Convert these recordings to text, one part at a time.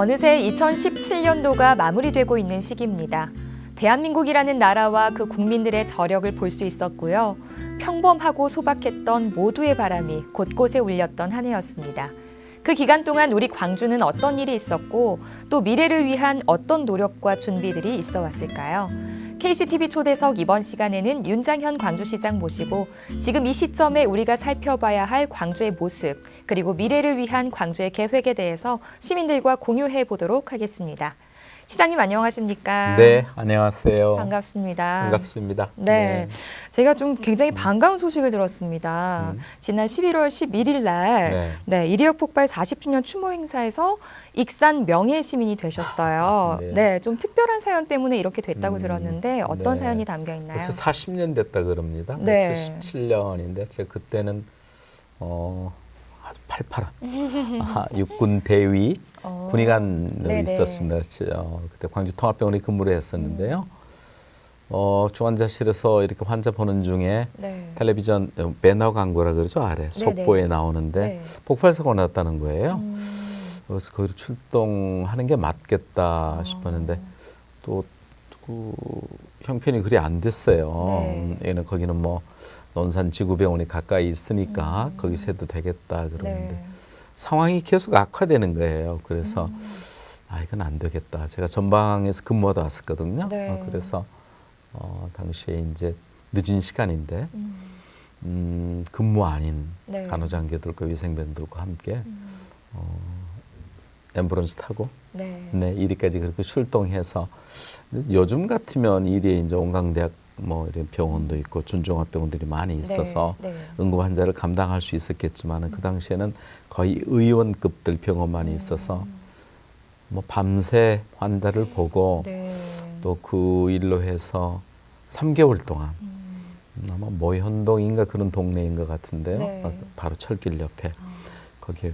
어느새 2017년도가 마무리되고 있는 시기입니다. 대한민국이라는 나라와 그 국민들의 저력을 볼 수 있었고요. 평범하고 소박했던 모두의 바람이 곳곳에 울렸던 한 해였습니다. 그 기간 동안 우리 광주는 어떤 일이 있었고 또 미래를 위한 어떤 노력과 준비들이 있어 왔을까요? KCTV 초대석 이번 시간에는 윤장현 광주시장 모시고 지금 이 시점에 우리가 살펴봐야 할 광주의 모습 그리고 미래를 위한 광주의 계획에 대해서 시민들과 공유해 보도록 하겠습니다. 시장님 안녕하십니까? 네, 안녕하세요. 반갑습니다. 반갑습니다. 네. 제가 좀 굉장히 반가운 소식을 들었습니다. 음. 지난 11월 11일 날 네. 네, 이리역 폭발 40주년 추모 행사에서 익산 명예 시민이 되셨어요. 네. 네. 좀 특별한 사연 때문에 이렇게 됐다고 음, 들었는데 어떤 네. 사연이 담겨 있나요? 벌써 40년 됐다 그럽니다. 네. 77년인데 제가 그때는 어 아주 팔팔한 아, 육군 대위 어, 군의관으로 네네. 있었습니다. 어, 그때 광주 통합병원에 근무를 했었는데요. 어, 중환자실에서 이렇게 환자 보는 중에 네. 텔레비전 어, 배너 광고라 그러죠 아래 속보에 나오는데 네. 폭발 사고 났다는 거예요. 음, 그래서 거기로 출동하는 게 맞겠다 아. 싶었는데 또 그 형편이 그리 안 됐어요. 네. 음, 얘는 거기는 뭐 논산 지구병원이 가까이 있으니까 음. 거기서 해도 되겠다 그러는데 네. 상황이 계속 악화되는 거예요. 그래서 음. 아 이건 안 되겠다. 제가 전방에서 근무하다 왔었거든요. 네. 어, 그래서 어, 당시에 이제 늦은 시간인데 음, 음, 근무 아닌 네. 간호장교들과 위생병들과 함께 음, 어, 앰뷸런스 타고 네. 네, 이리까지 그렇게 출동해서 요즘 같으면 이리에 이제 온강대학 뭐 이런 병원도 있고 준종합 병원들이 많이 있어서 네. 네. 응급 환자를 감당할 수 있었겠지만 그 당시에는 거의 의원급들 병원만이 있어서 뭐 밤새 환자를 보고 네. 또그 일로 해서 3개월 동안 음, 아마 모현동인가 그런 동네인 것 같은데요. 네. 어, 바로 철길 옆에 아, 거기에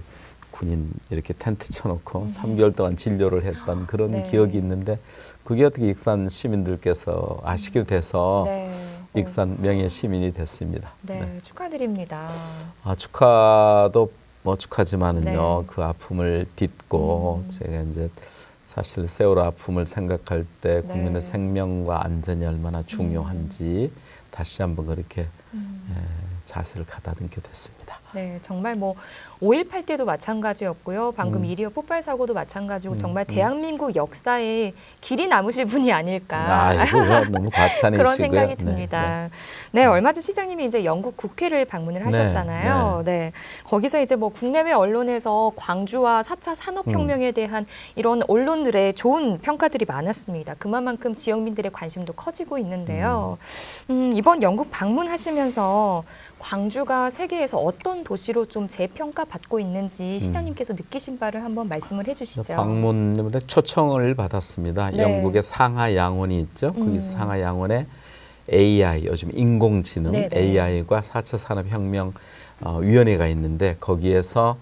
군인 이렇게 텐트 쳐놓고 3개월 동안 진료를 했던 그런 음. 네. 기억이 있는데 그게 어떻게 익산 시민들께서 아시게 돼서 네. 어, 익산 명예 시민이 됐습니다. 네, 네. 축하드립니다. 아, 축하도 뭐 축하지만은요 네. 그 아픔을 딛고 음. 제가 이제 사실 세월호 아픔을 생각할 때 국민의 네. 생명과 안전이 얼마나 중요한지 다시 한번 그렇게 음. 예, 자세를 가다듬게 됐습니다. 네, 정말 뭐 5.18 때도 마찬가지였고요. 방금 음. 이리어 폭발 사고도 마찬가지고 음, 정말 음. 대한민국 역사에 길이 남으실 분이 아닐까. 아, 너무 과찬이시고요. 그런 생각이 네, 듭니다. 네. 네, 얼마 전 시장님이 이제 영국 국회를 방문을 네, 하셨잖아요. 네, 거기서 이제 뭐 국내외 언론에서 광주와 4차 산업혁명에 음. 대한 이런 언론들의 좋은 평가들이 많았습니다. 그만큼 지역민들의 관심도 커지고 있는데요. 음, 이번 영국 방문하시면서 광주가 세계에서 어떤 도시로 좀 재평가 받고 있는지 시장님께서 느끼신 바를 한번 말씀을 해주시죠. 음. 방문에 초청을 받았습니다. 네. 영국의 상하 양원이 있죠. 음. 거기서 상하 양원에 AI, 요즘 인공지능 네네. AI과 4차 산업혁명 어, 위원회가 있는데 거기에서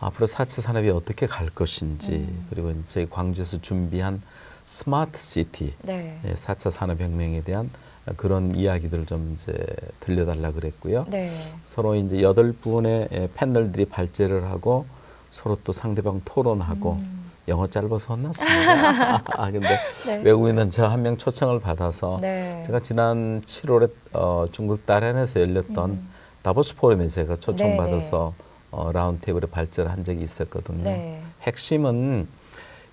앞으로 4차 산업이 어떻게 갈 것인지 음. 그리고 저희 광주에서 준비한 스마트 시티 네. 예, 4차 산업혁명에 대한 그런 이야기들을 좀 이제 들려달라 그랬고요. 네. 서로 이제 여덟 분의 예, 패널들이 발제를 하고 서로 또 상대방 토론하고 음. 영어 짧아서 혼났습니다. 아, 근데 네. 외국인은 저 한 명 초청을 받아서 네. 제가 지난 7월에 어, 중국 다롄에서 열렸던 음. 다보스 포럼에 제가 초청받아서 네, 어, 라운드 테이블에 발제를 한 적이 있었거든요. 네. 핵심은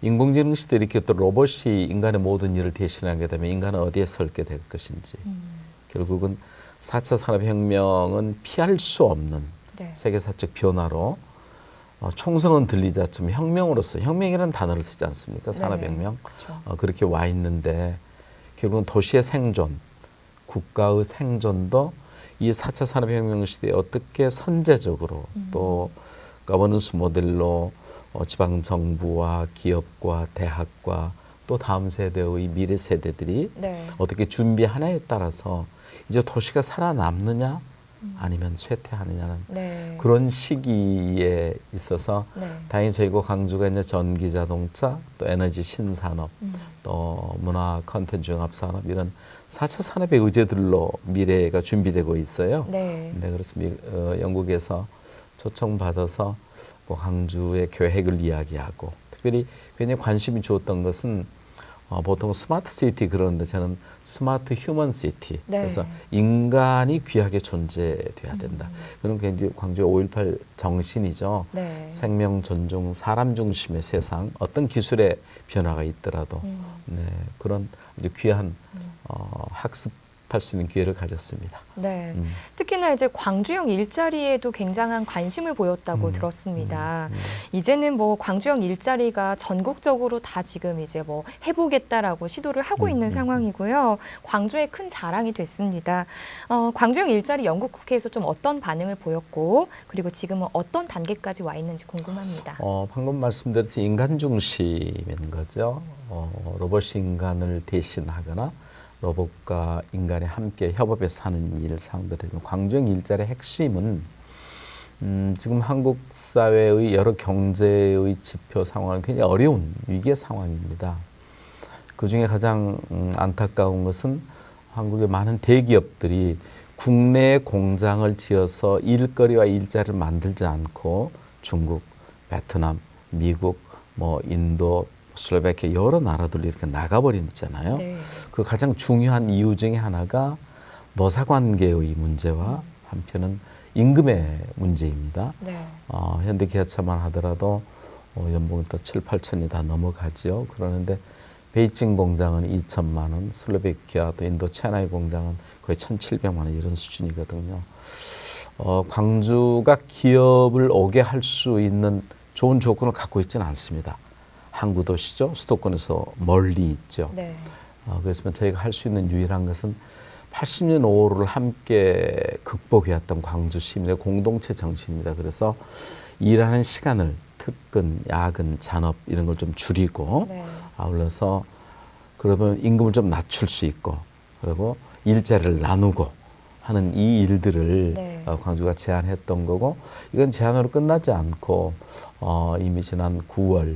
인공지능 시대 이렇게 또 로봇이 인간의 모든 일을 대신하게 되면 인간은 어디에 설게 될 것인지 음. 결국은 4차 산업혁명은 피할 수 없는 네. 세계사적 변화로 어, 총성은 않지만 혁명으로서 혁명이라는 단어를 쓰지 않습니까? 네. 산업혁명 그렇죠. 어, 그렇게 와 있는데 결국은 도시의 생존, 국가의 생존도 이 4차 산업혁명 시대에 어떻게 선제적으로 음. 또 거버넌스 모델로 어, 지방 정부와 기업과 대학과 또 다음 세대의 미래 세대들이 네. 어떻게 준비하냐에 따라서 이제 도시가 살아남느냐 음. 아니면 쇠퇴하느냐는 네. 그런 시기에 있어서 네. 다행히 저희가 광주가 이제 전기 자동차 또 에너지 신산업 음. 또 문화 컨텐츠 영합 산업 이런 4차 산업의 의제들로 미래가 준비되고 있어요. 네. 네, 그래서 미, 어, 영국에서 초청받아서 뭐 광주의 계획을 이야기하고 특별히 굉장히 관심이 주었던 것은 어, 보통 스마트 시티 그러는데 저는 스마트 휴먼 시티 네. 그래서 인간이 귀하게 존재돼야 된다. 음. 그런 굉장히 광주의 5.18 정신이죠. 네. 생명 존중, 사람 중심의 세상, 어떤 기술의 변화가 있더라도 음. 네, 그런 아주 귀한 음. 어, 학습 할 수 있는 기회를 가졌습니다. 네. 음. 특히나 이제 광주형 일자리에도 굉장한 관심을 보였다고 음, 들었습니다. 음, 음. 이제는 뭐 광주형 일자리가 전국적으로 다 지금 이제 뭐 해보겠다라고 시도를 하고 음, 있는 음, 상황이고요. 광주의 큰 자랑이 됐습니다. 어, 광주형 일자리 영국 국회에서 좀 어떤 반응을 보였고 그리고 지금은 어떤 단계까지 와 있는지 궁금합니다. 어, 방금 말씀드렸듯이 인간 중심인 거죠. 어, 로봇이 인간을 대신하거나 로봇과 인간이 함께 협업해서 하는 일 상들은 광주형 일자리의 핵심은 음, 지금 한국 사회의 여러 경제의 지표 상황은 굉장히 어려운 위기의 상황입니다. 그 중에 가장 음, 안타까운 것은 한국의 많은 대기업들이 국내에 공장을 지어서 일거리와 일자리를 만들지 않고 중국, 베트남, 미국, 뭐 인도, 슬로베키아 여러 나라들로 이렇게 나가버리잖아요. 네. 그 가장 중요한 이유 중에 하나가 노사 관계의 문제와 한편은 임금의 문제입니다. 네. 어, 현대 기아차만 하더라도 어, 연봉이 또 7, 8천이 다 넘어가지요. 그러는데 베이징 공장은 2천만 원, 슬로베키아 또 인도 체나이 공장은 거의 1,700만 원 이런 수준이거든요. 어, 광주가 기업을 오게 할 수 있는 좋은 조건을 갖고 있지는 않습니다. 항구 도시죠. 수도권에서 멀리 있죠. 네. 어, 그래서 저희가 할 수 있는 유일한 것은 80년 5호를 함께 극복해왔던 광주 시민의 공동체 정신입니다. 그래서 일하는 시간을 특근, 야근, 잔업 이런 걸 좀 줄이고 네. 아울러서 그러면 임금을 좀 낮출 수 있고 그리고 일자리를 나누고 하는 이 일들을 네. 어, 광주가 제안했던 거고 이건 제안으로 끝나지 않고 어, 이미 지난 9월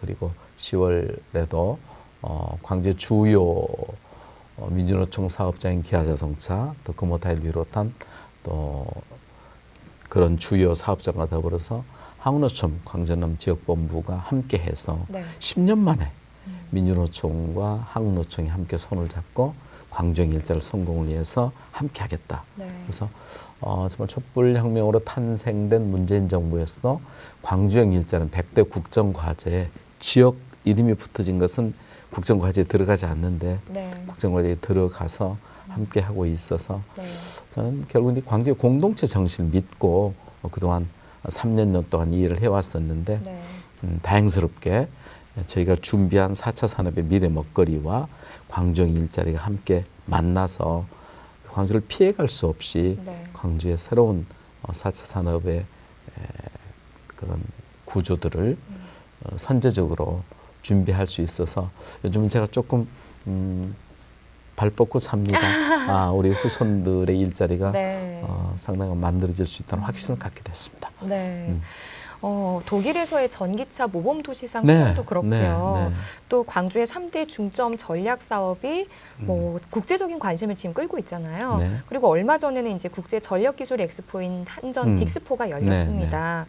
그리고 10월에도 어, 광주 주요 어, 민주노총 사업장인 기아자동차 또 금호타일 비롯한 또 그런 주요 사업장과 더불어서 항노총 광전남 지역본부가 함께해서 네. 10년 만에 음. 민주노총과 항노총이 함께 손을 잡고 광주형 일자를 성공을 위해서 함께 하겠다. 네. 그래서 어, 정말 촛불혁명으로 탄생된 문재인 정부에서도 광주형 일자는 100대 국정과제에 지역 이름이 붙어진 것은 국정과제에 들어가지 않는데 네. 국정과제에 들어가서 함께 하고 있어서 네. 저는 결국 이 광주의 공동체 정신을 믿고 어, 그동안 3년 동안 이 일을 해왔었는데 네. 음, 다행스럽게 저희가 준비한 4차 산업의 미래 먹거리와 광주형 일자리가 함께 만나서 광주를 피해갈 수 없이 네. 광주의 새로운 어, 4차 산업의 에, 그런 구조들을 어, 선제적으로 준비할 수 있어서 요즘은 제가 조금 음, 발 뻗고 삽니다. 아, 우리 후손들의 일자리가 네. 어, 상당히 만들어질 수 있다는 확신을 갖게 됐습니다. 네. 음. 어, 독일에서의 전기차 모범 도시상 네, 수상도 그렇고요. 네, 네. 또 광주의 삼대 중점 전략 사업이 뭐 음. 국제적인 관심을 지금 끌고 있잖아요. 네. 그리고 얼마 전에는 이제 국제 전력 기술 엑스포인 한전 음. 네, 빅스포가 열렸습니다.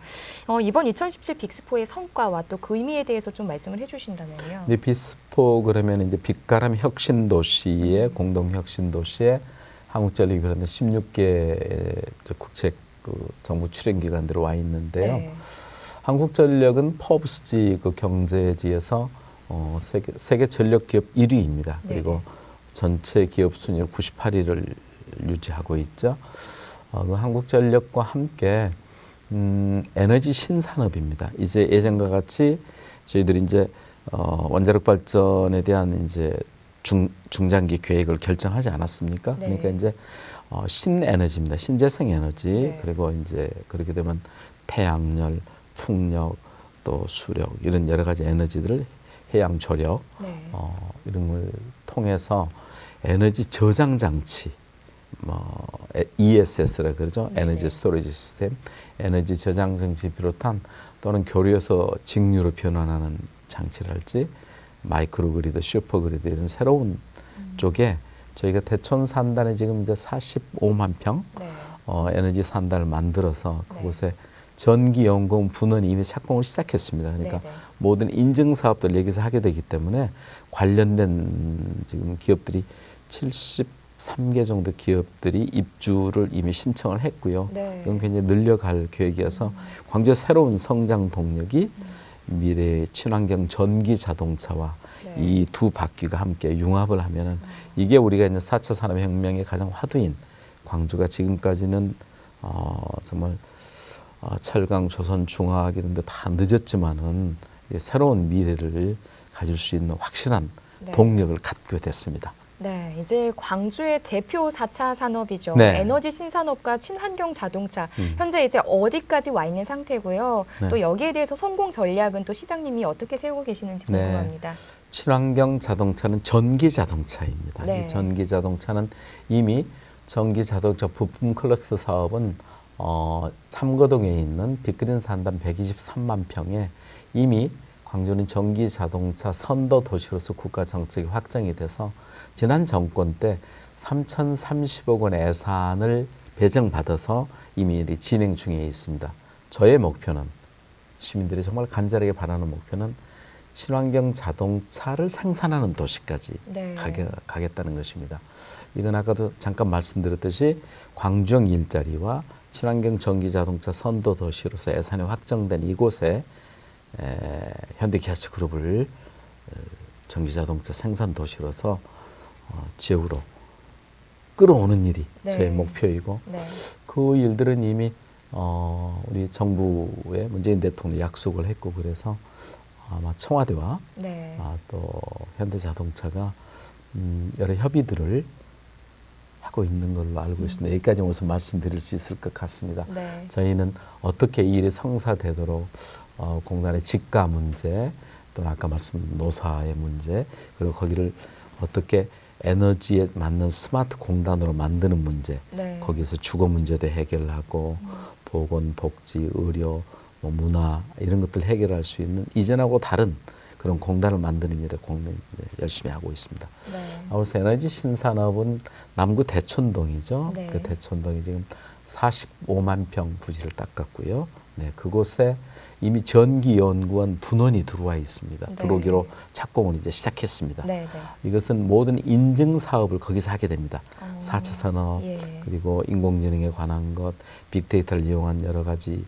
어, 이번 2017 빅스포의 성과와 또 그 의미에 대해서 좀 말씀을 해 주신다면요. 근데 비스포 그러면 이제 빛가람 혁신 도시의 공동 혁신 도시에 한국전력이 그런데 16개 국책 그 정부 출연 기관들이 와 있는데요. 네. 한국전력은 포브스지 그 경제지에서 어, 세계, 세계 전력 기업 1위입니다. 그리고 전체 기업 순위를 98위를 유지하고 있죠. 어, 그 한국전력과 함께 음, 에너지 신산업입니다. 이제 예전과 같이 저희들이 이제 어, 원자력 발전에 대한 이제 중, 중장기 계획을 결정하지 않았습니까? 네. 그러니까 이제 어, 신에너지입니다. 신재생 에너지 네. 그리고 이제 그렇게 되면 태양열, 풍력, 또 수력 이런 여러 가지 에너지들을 해양 조력 네. 어, 이런 걸 통해서 에너지 저장 장치 뭐 에- ESS라 그러죠. 네네. 에너지 스토리지 시스템, 에너지 저장 장치 비롯한 또는 교류에서 직류로 변환하는 장치랄지 마이크로 그리드, 슈퍼 그리드 이런 새로운 음. 쪽에 저희가 대촌 산단에 지금 이제 45만 평 네. 어, 에너지 산단을 만들어서 네. 그곳에 전기 연구원 분원이 이미 착공을 시작했습니다. 그러니까 네네. 모든 인증 사업들 여기서 하게 되기 때문에 관련된 지금 기업들이 73개 정도 기업들이 입주를 이미 신청을 했고요. 네. 이건 굉장히 늘려갈 계획이어서 광주의 새로운 성장 동력이 미래의 친환경 전기 자동차와 네. 이 두 바퀴가 함께 융합을 하면은 이게 우리가 이제 4차 산업혁명의 가장 화두인 광주가 지금까지는 어, 정말 어, 철강, 조선, 중화학 이런 데 다 늦었지만은 새로운 미래를 가질 수 있는 확실한 네. 동력을 갖게 됐습니다. 네, 이제 광주의 대표 4차 산업이죠. 네. 에너지 신산업과 친환경 자동차. 음. 현재 이제 어디까지 와 있는 상태고요. 네. 또 여기에 대해서 성공 전략은 또 시장님이 어떻게 세우고 계시는지 네. 궁금합니다. 친환경 자동차는 전기 자동차입니다. 네. 이 전기 자동차는 이미 전기 자동차 부품 클러스터 사업은 어, 참거동에 있는 빅그린 산단 123만 평에 이미 광주는 전기 자동차 선도 도시로서 국가 정책이 확정이 돼서 지난 정권 때 3,030억 원의 예산을 배정받아서 이미 이 진행 중에 있습니다. 저의 목표는 시민들이 정말 간절하게 바라는 목표는 친환경 자동차를 생산하는 도시까지 네. 가게, 가겠 다는 것입니다. 이건 아까도 잠깐 말씀드렸듯이 광주형 일자리와 친환경 전기 자동차 선도 도시로서 예산이 확정된 이곳에 에, 현대기아차 그룹을 어, 전기 자동차 생산 도시로서 어, 지역으로 끌어오는 일이 네. 제 목표이고 네. 그 일들은 이미 어, 우리 정부의 문재인 대통령 이 약속을 했고 그래서 아마 청와대와 네. 아, 또 현대자동차가 음, 여러 협의들을 하고 있는 걸로 알고 있습니다. 여기까지 우선 말씀드릴 수 있을 것 같습니다. 네. 저희는 어떻게 이 일이 성사되도록 어, 공단의 직가 문제 또는 아까 말씀 노사의 문제 그리고 거기를 어떻게 에너지에 맞는 스마트 공단으로 만드는 문제 네. 거기서 주거 문제도 해결하고 보건, 복지, 의료, 뭐 문화 이런 것들 해결할 수 있는 이전하고 다른 그런 공단을 만드는 일에 이제 열심히 하고 있습니다. 네. 아울서 에너지 신산업은 남구 대촌동이죠. 네. 그 대촌동이 지금 45만 평 부지를 닦았고요. 네, 그곳에 이미 전기연구원 분원이 들어와 있습니다. 네. 들어오기로 착공을 이제 시작했습니다. 네. 네. 이것은 모든 인증 사업을 거기서 하게 됩니다. 어, 4차 산업 예. 그리고 인공지능에 관한 것, 빅데이터를 이용한 여러 가지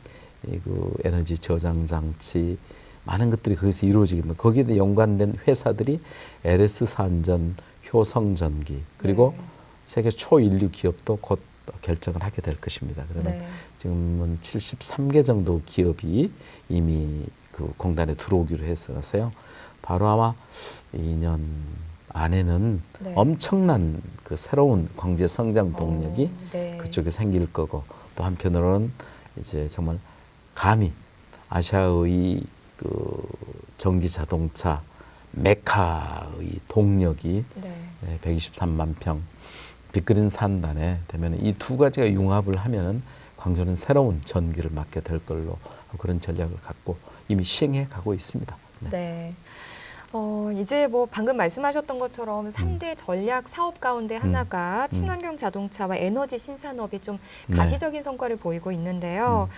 이그 에너지 저장 장치 많은 것들이 거기서 이루어지게 됩니다. 거기에 연관된 회사들이 LS 산전, 효성전기 그리고 네. 세계 초인류 기업도 곧 결정을 하게 될 것입니다. 그러면 네. 지금은 73개 정도 기업이 이미 그 공단에 들어오기로 했어서요. 바로 아마 2년 안에는 네. 엄청난 그 새로운 광주의 성장 동력이 어, 네. 그쪽에 생길 거고 또 한편으로는 이제 정말 감히 아시아의 그 전기 자동차 메카의 동력이 네. 123만 평 빅그린 산단에 되면 이 두 가지가 융합을 하면은 광주는 새로운 전기를 맡게 될 걸로 그런 전략을 갖고 이미 시행해 가고 있습니다. 네. 네. 어, 이제 뭐 방금 말씀하셨던 것처럼 삼대 전략 사업 가운데 하나가 친환경 자동차와 에너지 신산업이 좀 네. 가시적인 성과를 보이고 있는데요.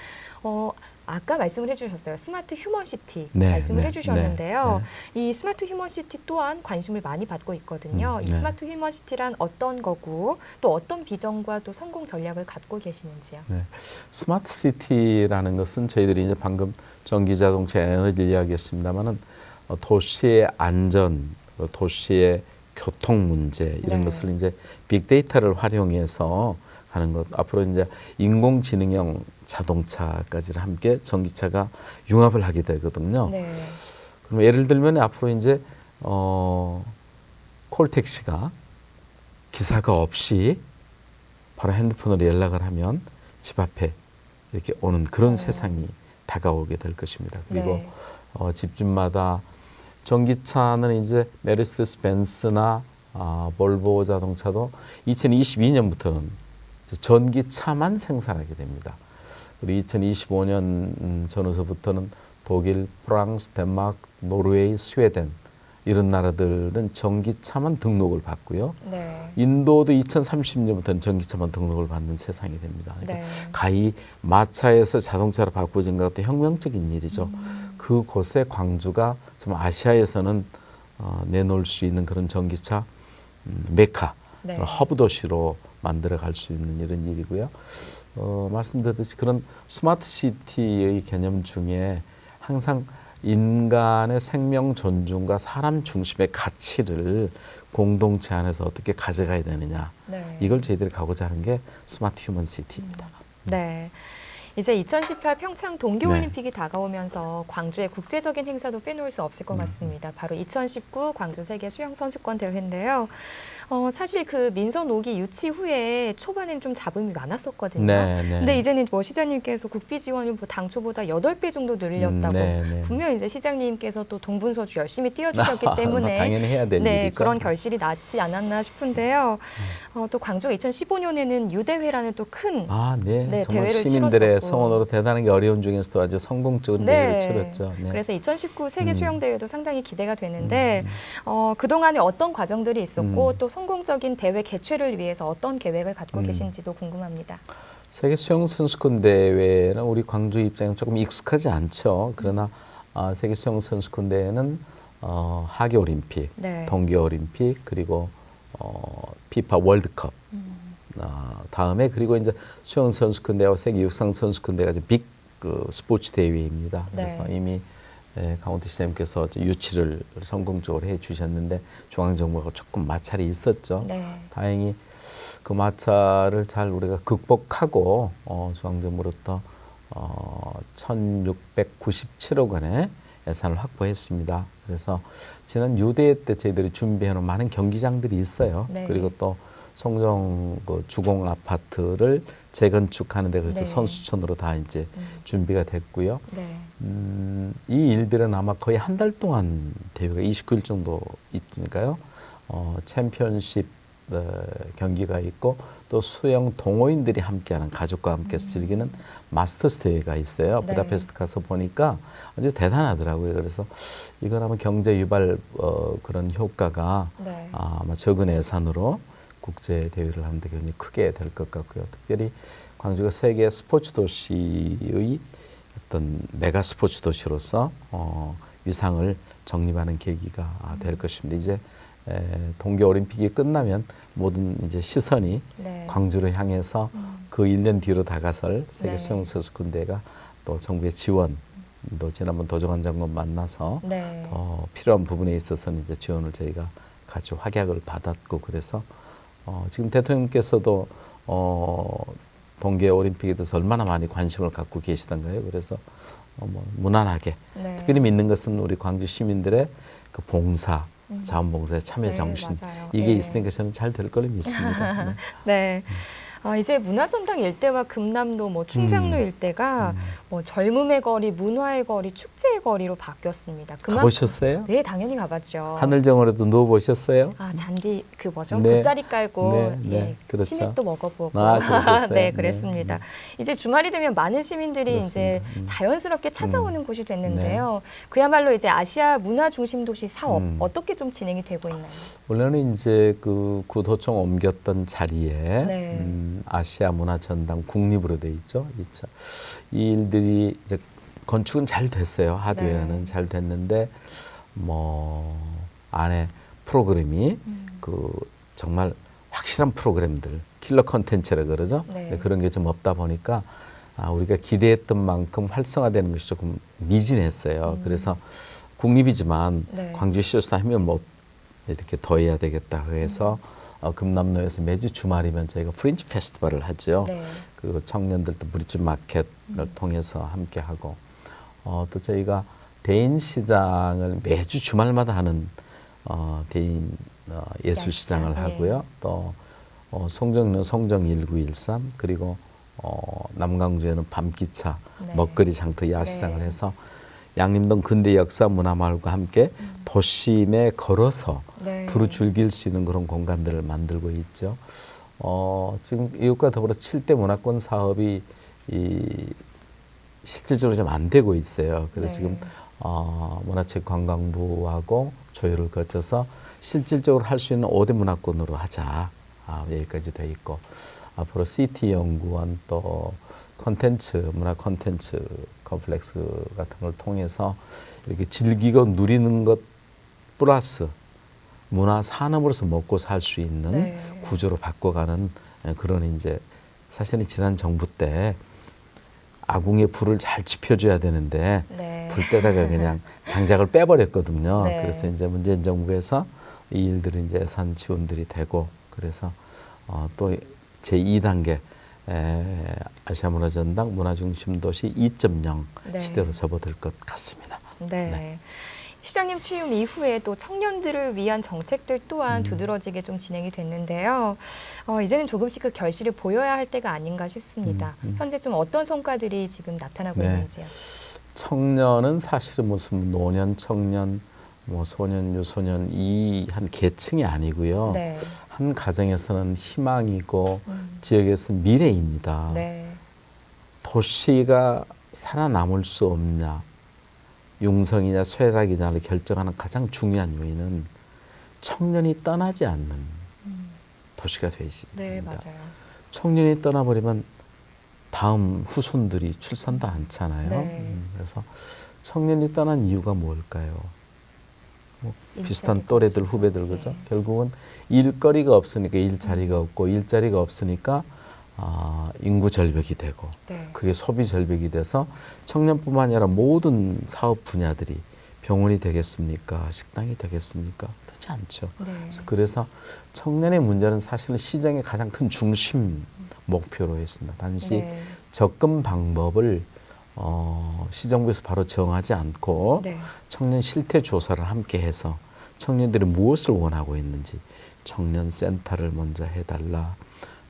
어, 아까 말씀을 해주셨어요. 스마트 휴먼시티 네, 말씀을 네, 해주셨는데요. 이 스마트 휴먼시티 또한 관심을 많이 받고 있거든요. 음, 이 네. 스마트 휴먼시티란 어떤 거고 또 어떤 비전과 또 성공 전략을 갖고 계시는지요. 네. 스마트 시티라는 것은 저희들이 이제 방금 전기 자동차 에너지 이야기했습니다만은 어, 도시의 안전, 어, 도시의 교통 문제 이런 네. 것을 이제 빅데이터를 활용해서 가는 것 앞으로 이제 인공지능형 자동차까지를 함께 전기차가 융합을 하게 되거든요. 네. 그럼 예를 들면 앞으로 이제 어 콜택시가 기사가 없이 바로 핸드폰으로 연락을 하면 집 앞에 이렇게 오는 그런 어. 세상이 다가오게 될 것입니다. 그리고 네. 어, 집집마다 전기차는 이제 메르세데스 벤츠나 아, 볼보 자동차도 2022년부터는 전기차만 생산하게 됩니다. 그리고 2025년 음, 전후서부터는 독일, 프랑스, 덴마크, 노르웨이, 스웨덴 이런 나라들은 전기차만 등록을 받고요. 네. 인도도 2030년부터는 전기차만 등록을 받는 세상이 됩니다. 그러니까 네. 가히 마차에서 자동차로 바꾸어진 것도 혁명적인 일이죠. 음. 그곳에 광주가 좀 아시아에서는 어, 내놓을 수 있는 그런 전기차 음, 메카, 네. 허브 도시로 만들어 갈 수 있는 이런 일이고요. 어, 말씀드렸듯이 그런 스마트 시티의 개념 중에 항상 인간의 생명 존중과 사람 중심의 가치를 공동체 안에서 어떻게 가져가야 되느냐. 네. 이걸 저희들이 가고자 하는 게 스마트 휴먼 시티입니다. 네. 이제 2018 평창 네. 동계올림픽이 다가오면서 광주의 국제적인 행사도 빼놓을 수 없을 음. 것 같습니다. 바로 2019 광주 세계 수영 선수권 대회인데요. 어, 사실 그 민선 5기 유치 후에 초반엔 좀 잡음이 많았었거든요. 네, 네. 근데 이제는 뭐 시장님께서 국비 지원을 뭐 당초보다 8배 정도 늘렸다고 네, 네. 분명 이제 시장님께서 또 동분서주 열심히 뛰어주셨기 때문에 당연히 해야 될 네, 일이죠. 그런 결실이 났지 않았나 싶은데요. 어, 또 광주가 2015년에는 유대회라는 또큰 아, 네. 네, 대회를 시민들의 치렀었고. 성원으로 대단하게 어려운 중에서도 아주 성공적인 대회를 치렀죠. 네. 그래서 2019 세계 음. 수영 대회도 상당히 기대가 되는데 어, 그 동안에 어떤 과정들이 있었고 음. 또 성공적인 대회 개최를 위해서 어떤 계획을 갖고 음. 계신지도 궁금합니다. 세계 수영 선수권 대회는 우리 광주 입장은 조금 익숙하지 않죠. 그러나 아, 세계 수영 선수권 대회는 어, 하계 올림픽, 네. 동계 올림픽 그리고 어, 피파 월드컵 음. 어, 다음에 그리고 이제 수영 선수권 대회와 세계 육상 선수권 대회가 빅 그 스포츠 대회입니다. 네. 그래서 이미 예, 강원태 시장님께서 유치를 성공적으로 해 주셨는데 중앙 정부가 조금 마찰이 있었죠. 네. 다행히 그 마찰을 잘 우리가 극복하고 어, 중앙정부로부터 어, 1,697억 원의 예산을 확보했습니다. 그래서 지난 유대 때 저희들이 준비해놓은 많은 경기장들이 있어요. 네. 그리고 또 송정 그 주공 아파트를 재건축하는 데 그래서 네. 선수촌으로 다 이제 음. 준비가 됐고요. 네. 음, 이 일들은 아마 거의 한 달 동안 대회가 29일 정도 있으니까요. 어, 챔피언십 어, 경기가 있고 또 수영 동호인들이 함께하는 가족과 함께 즐기는 마스터스 대회가 있어요. 네. 부다페스트 가서 보니까 아주 대단하더라고요. 그래서 이건 아마 경제 유발 어, 그런 효과가 네. 아, 아마 적은 예산으로 국제 대회를 하는데 굉장히 크게 될 것 같고요. 특별히 광주가 세계 스포츠 도시의 어떤 메가 스포츠 도시로서 어, 위상을 정립하는 계기가 아, 될 것입니다. 이제 에, 동계 올림픽이 끝나면 모든 이제 시선이 네. 광주로 향해서 음. 그 1년 뒤로 다가설 세계 네. 수영 선수권대회가 또 정부의 지원, 또 지난번 도정환 장관 만나서 네. 더 필요한 부분에 있어서는 이제 지원을 저희가 같이 확약을 받았고 그래서 어, 지금 대통령께서도 어, 동계 올림픽에 대해서 얼마나 많이 관심을 갖고 계시던가요. 그래서 어, 뭐 무난하게 네. 특별히 믿는 것은 우리 광주 시민들의 그 봉사, 음. 자원봉사의 참여 네, 정신 맞아요. 이게 네. 있으니까 저는 잘 될 걸로 믿습니다. 네. 네. 아, 이제 문화전당 일대와 금남로, 뭐 충장로 음. 일대가 음. 뭐 젊음의 거리, 문화의 거리, 축제의 거리로 바뀌었습니다. 그만- 가보셨어요? 네, 당연히 가봤죠. 하늘정원에도 누워 보셨어요? 아 잔디 그 뭐죠? 네. 돗자리 깔고 네, 네, 예, 그렇죠. 치맥도 먹어보고 아? 네 네, 그랬습니다. 네. 이제 주말이 되면 많은 시민들이 이제 그렇습니다. 음. 자연스럽게 찾아오는 곳이 됐는데요. 그야말로 이제 아시아 문화 중심 도시 사업 음. 어떻게 좀 진행이 되고 있나요? 원래는 이제 그 구도청 옮겼던 자리에 네. 음, 아시아 문화 전당 국립으로 돼 있죠. 이 차- 이 일들이 이제 건축은 잘 됐어요. 하드웨어는 네. 잘 됐는데 뭐 안에 프로그램이 음. 그 정말 확실한 프로그램들 킬러 컨텐츠라 그러죠. 네. 그런 게 좀 없다 보니까 아, 우리가 기대했던 만큼 활성화되는 것이 조금 미진했어요. 음. 그래서 국립이지만 네. 광주시에서 하면 뭐 이렇게 더 해야 되겠다 해서 음. 어, 금남로에서 매주 주말이면 저희가 프린치 페스티벌을 하죠. 네. 그리고 청년들도 브릿지 마켓을 음. 통해서 함께 하고 어, 또 저희가 대인 시장을 매주 주말마다 하는 어, 대인 어, 예술 시장을 네. 하고요. 또 어, 송정은 송정 1913 그리고 어, 남강주에는 밤기차 네. 먹거리 장터 야시장을 네. 해서 양림동 근대 역사 문화마을과 함께 도심에 걸어서 음. 네. 두루 즐길 수 있는 그런 공간들을 만들고 있죠. 어, 지금 이것과 더불어 7대 문화권 사업이 이 실질적으로 좀 안 되고 있어요. 그래서 네. 지금 어, 문화체육관광부하고 조율을 거쳐서 실질적으로 할 수 있는 5대 문화권으로 하자. 아, 여기까지 돼 있고 앞으로 CT 연구원 또 콘텐츠 문화 콘텐츠 컴플렉스 같은 걸 통해서 이렇게 즐기고 누리는 것 플러스 문화 산업으로서 먹고 살 수 있는 네. 구조로 바꿔가는 에, 그런 이제 사실은 지난 정부 때 아궁에 불을 잘 지펴줘야 되는데 네. 불 때다가 그냥 장작을 빼버렸거든요. 네. 그래서 이제 문재인 정부에서 이 일들이 이제 예산 지원들이 되고 그래서 어, 또 제 2단계 에, 아시아 문화전당 문화중심 도시 2.0 네. 시대로 접어들 것 같습니다. 네. 네. 시장님 취임 이후에 또 청년들을 위한 정책들 또한 음. 두드러지게 좀 진행이 됐는데요. 어, 이제는 조금씩 그 결실을 보여야 할 때가 아닌가 싶습니다. 음, 음. 현재 좀 어떤 성과들이 지금 나타나고 네. 있는지요? 청년은 사실은 무슨 노년, 청년, 뭐 소년, 유소년 이 한 계층이 아니고요. 네. 한 가정에서는 희망이고 음. 지역에서는 미래입니다. 네. 도시가 살아남을 수 없냐, 융성이냐 쇠락이냐를 결정하는 가장 중요한 요인은 청년이 떠나지 않는 음. 도시가 되지. 네, 맞아요. 청년이 떠나버리면 다음 후손들이 출산도 않잖아요. 네. 음, 그래서 청년이 떠난 이유가 뭘까요? 뭐 비슷한 또래들. 후배들 그죠? 네. 결국은 일거리가 없으니까 일자리가 없고 일자리가 없으니까 아, 인구 절벽이 되고 네. 그게 소비 절벽이 돼서 청년뿐만 아니라 모든 사업 분야들이 병원이 되겠습니까? 식당이 되겠습니까? 되지 않죠. 네. 그래서, 그래서 청년의 문제는 사실은 시장의 가장 큰 중심 목표로 했습니다. 단지 네. 접근 방법을 어, 시정부에서 바로 정하지 않고 네. 청년 실태 조사를 함께 해서 청년들이 무엇을 원하고 있는지 청년 센터를 먼저 해달라.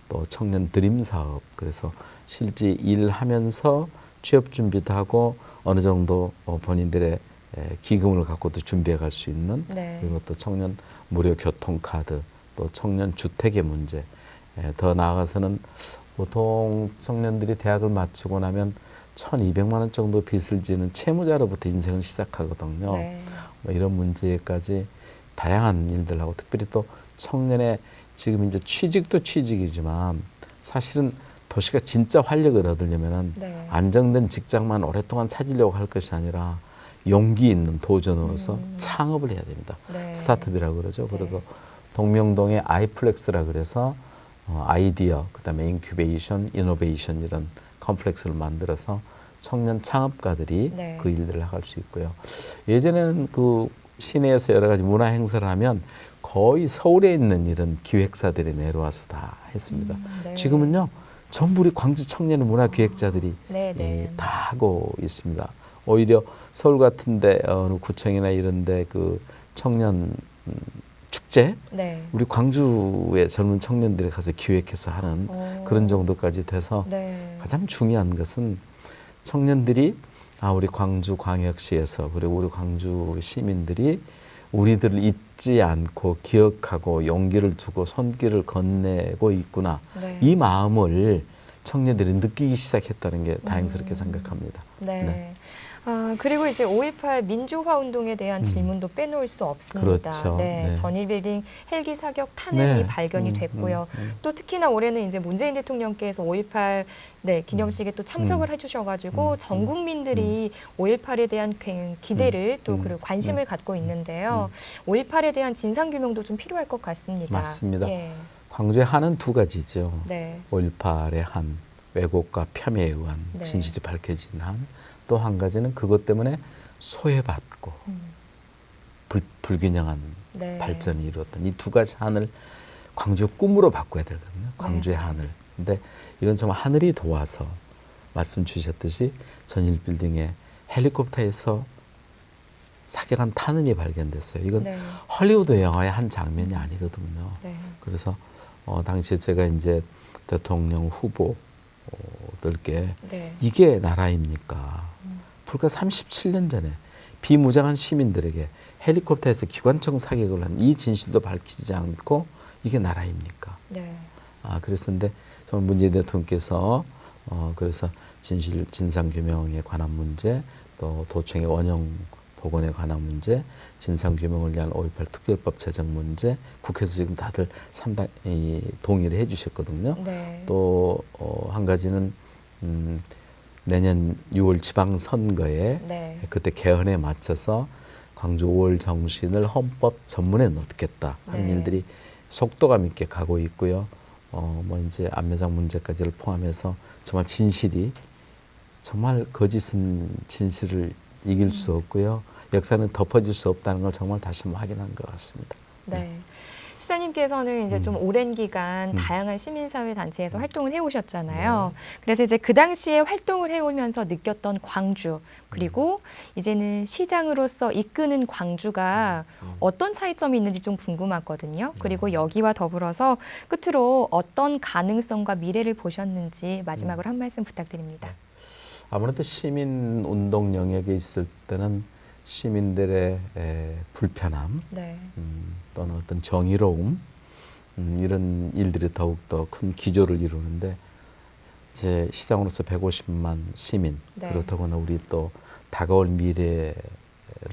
또 청년 드림 사업 그래서 실제 일하면서 취업 준비도 하고 어느 정도 어, 본인들의 에, 기금을 갖고도 준비해 갈 수 있는 네. 그리고 또 청년 무료 교통카드 또 청년 주택의 문제 에, 더 나아가서는 보통 청년들이 대학을 마치고 나면 1,200만 원 정도 빚을 지는 채무자로부터 인생을 시작하거든요. 네. 뭐 이런 문제까지 다양한 일들하고 특별히 또 청년의 지금 이제 취직도 취직이지만 사실은 도시가 진짜 활력을 얻으려면은 네. 안정된 직장만 오랫동안 찾으려고 할 것이 아니라 용기 있는 도전으로서 음. 창업을 해야 됩니다. 네. 스타트업이라고 그러죠. 네. 그리고 동명동에 아이플렉스라 그래서 어, 아이디어, 그다음에 인큐베이션, 이노베이션 이런 컴플렉스를 만들어서 청년 창업가들이 네. 그 일들을 할수 있고요. 예전에는 그 시내에서 여러 가지 문화 행사를 하면 거의 서울에 있는 이런 기획사들이 내려와서 다 했습니다. 음, 네. 지금은요 전부 우리 광주 청년 문화 기획자들이 네, 네. 예, 다 하고 있습니다. 오히려 서울 같은데 어느 구청이나 이런데 그 청년 음, 축제 네. 우리 광주의 젊은 청년들이 가서 기획해서 하는 오. 그런 정도까지 돼서 네. 가장 중요한 것은 청년들이 아 우리 광주 광역시에서 그리고 우리 광주 시민들이 우리들을 잊지 않고 기억하고 용기를 두고 손길을 건네고 있구나 네. 이 마음을 청년들이 느끼기 시작했다는 게 다행스럽게 음. 생각합니다. 네. 네. 아, 그리고 이제 5.18 민주화 운동에 대한 음. 질문도 빼놓을 수 없습니다. 그렇죠. 네. 네. 전일 빌딩 헬기 사격 탄핵이 네. 발견이 음, 됐고요. 음, 음. 또 특히나 올해는 이제 문재인 대통령께서 5.18 네, 기념식에 또 참석을 음. 해주셔가지고 음, 전 국민들이 5.18에 대한 굉- 기대를 또 음. 그리고 관심을 갖고 있는데요. 5.18에 대한 진상 규명도 좀 필요할 것 같습니다. 맞습니다. 예. 광주의 한은 두 가지죠. 네. 5.18의 한, 왜곡과 폄훼에 의한 네. 진실이 밝혀진 한, 또 한 가지는 그것 때문에 소외받고 음. 불, 불균형한 네. 발전을 이루었던 이 두 가지 하늘 광주의 꿈으로 바꿔야 되거든요. 광주의 네. 하늘. 근데 이건 좀 하늘이 도와서 말씀 주셨듯이 전일 빌딩에 헬리콥터에서 사격한 탄원이 발견됐어요. 이건 네. 헐리우드 영화의 한 장면이 아니거든요. 네. 그래서 어, 당시에 제가 이제 대통령 후보 들께 네. 이게 나라입니까? 음. 불과 37년 전에 비무장한 시민들에게 헬리콥터에서 기관총 사격을 한 이 진실도 밝히지 않고 이게 나라입니까? 네. 아 그랬었는데 정말 문재인 대통령께서 어 그래서 진실 진상 규명에 관한 문제 또 도청의 원형 복원에 관한 문제, 진상 규명을 위한 5.18 특별법 제정 문제, 국회에서 지금 다들 상당히 동의를 해주셨거든요. 네. 또 어, 한 가지는 음, 내년 6월 지방선거에 네. 그때 개헌에 맞춰서 광주 5월 정신을 헌법 전문에 넣겠다 하는 네. 일들이 속도감 있게 가고 있고요. 어, 뭐 이제 안매장 문제까지를 포함해서 정말 진실이 정말 거짓은 진실을 이길 수 없고요. 역사는 덮어질 수 없다는 걸 정말 다시 한번 확인한 것 같습니다. 네. 시장님께서는 이제 좀 오랜 기간 음. 다양한 시민사회 단체에서 활동을 해오셨잖아요. 그래서 이제 그 당시에 활동을 해오면서 느꼈던 광주 그리고 이제는 시장으로서 이끄는 광주가 어떤 차이점이 있는지 좀 궁금하거든요. 그리고 여기와 더불어서 끝으로 어떤 가능성과 미래를 보셨는지 마지막으로 한 말씀 부탁드립니다. 아무래도 시민 운동 영역에 있을 때는 시민들의 에, 불편함 네. 음, 또는 어떤 정의로움 음, 이런 일들이 더욱더 큰 기조를 이루는데 이제 시장으로서 150만 시민 네. 그렇다거나 우리 또 다가올 미래를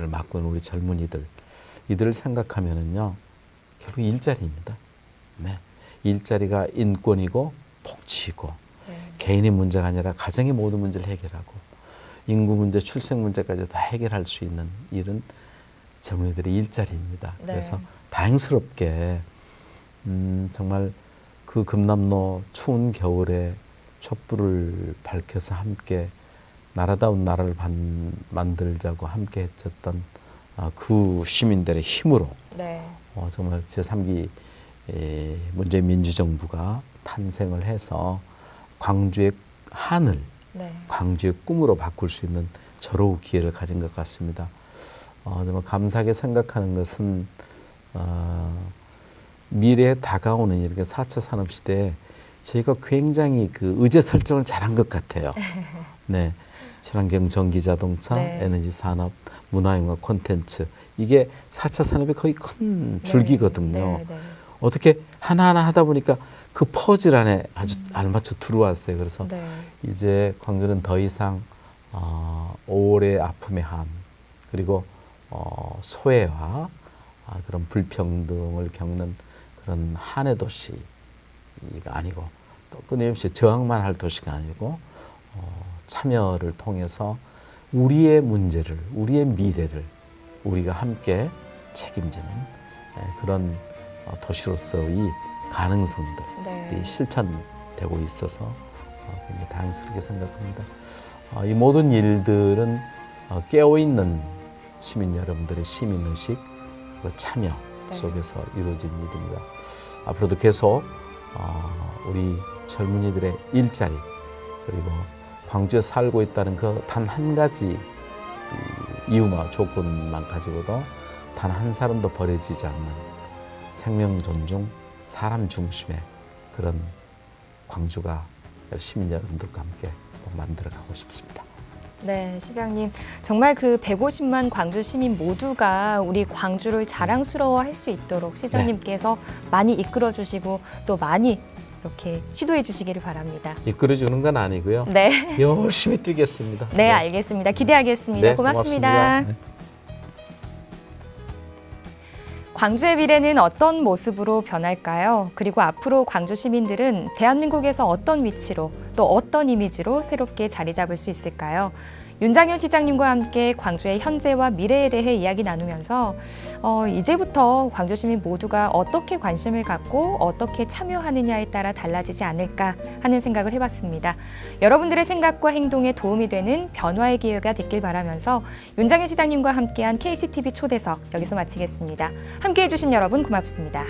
맡고 있는 우리 젊은이들 이들을 생각하면은요 결국 일자리입니다. 네. 일자리가 인권이고 복지이고 네. 개인의 문제가 아니라 가정의 모든 문제를 해결하고 인구 문제, 출생 문제까지 다 해결할 수 있는 일은 젊은이들의 일자리입니다. 네. 그래서 다행스럽게 음, 정말 그 금남로 추운 겨울에 촛불을 밝혀서 함께 나라다운 나라를 반, 만들자고 함께 했었던 아, 그 시민들의 힘으로 네. 어, 정말 제3기 에, 문재인 민주정부가 탄생을 해서 광주의 하늘, 네. 광주의 꿈으로 바꿀 수 있는 저로우 기회를 가진 것 같습니다. 어, 정말 감사하게 생각하는 것은 어, 미래에 다가오는 이렇게 4차 산업 시대에 저희가 굉장히 그 의제 설정을 잘한 것 같아요. 네. 친환경 전기 자동차, 네. 에너지 산업, 문화융합 콘텐츠 이게 4차 산업의 거의 큰 줄기거든요. 네. 네. 어떻게 하나하나 하다 보니까 그 퍼즐 안에 아주 알맞춰 들어왔어요. 그래서 네. 이제 광주는 더 이상 어, 오래 아픔의 한 그리고 어, 소외와 아, 그런 불평등을 겪는 그런 한해 도시가 아니고 또 끊임없이 저항만 할 도시가 아니고 어, 참여를 통해서 우리의 문제를 우리의 미래를 우리가 함께 책임지는 예, 그런 어, 도시로서의 가능성들 네. 이 실천되고 있어서 어, 굉장히 다행스럽게 생각합니다. 어, 이 모든 일들은 어, 깨어있는 시민 여러분들의 시민의식 참여 네. 속에서 이루어진 일입니다. 앞으로도 계속 어, 우리 젊은이들의 일자리 그리고 광주에 살고 있다는 그 단 한 가지 이 이유와 조건만 가지고도 단 한 사람도 버려지지 않는 생명 존중, 사람 중심의 그런 광주가 시민 여러분들과 함께 꼭 만들어가고 싶습니다. 네, 시장님. 정말 그 150만 광주 시민 모두가 우리 광주를 자랑스러워 할 수 있도록 시장님께서 많이 이끌어 주시고 또 많이 이렇게 시도해 주시기를 바랍니다. 이끌어 주는 건 아니고요. 네. 열심히 뛰겠습니다. 네, 알겠습니다. 기대하겠습니다. 네, 고맙습니다. 네. 광주의 미래는 어떤 모습으로 변할까요? 그리고 앞으로 광주 시민들은 대한민국에서 어떤 위치로 또 어떤 이미지로 새롭게 자리 잡을 수 있을까요? 윤장현 시장님과 함께 광주의 현재와 미래에 대해 이야기 나누면서 어, 이제부터 광주 시민 모두가 어떻게 관심을 갖고 어떻게 참여하느냐에 따라 달라지지 않을까 하는 생각을 해봤습니다. 여러분들의 생각과 행동에 도움이 되는 변화의 기회가 됐길 바라면서 윤장현 시장님과 함께한 KCTV 초대석 여기서 마치겠습니다. 함께해 주신 여러분 고맙습니다.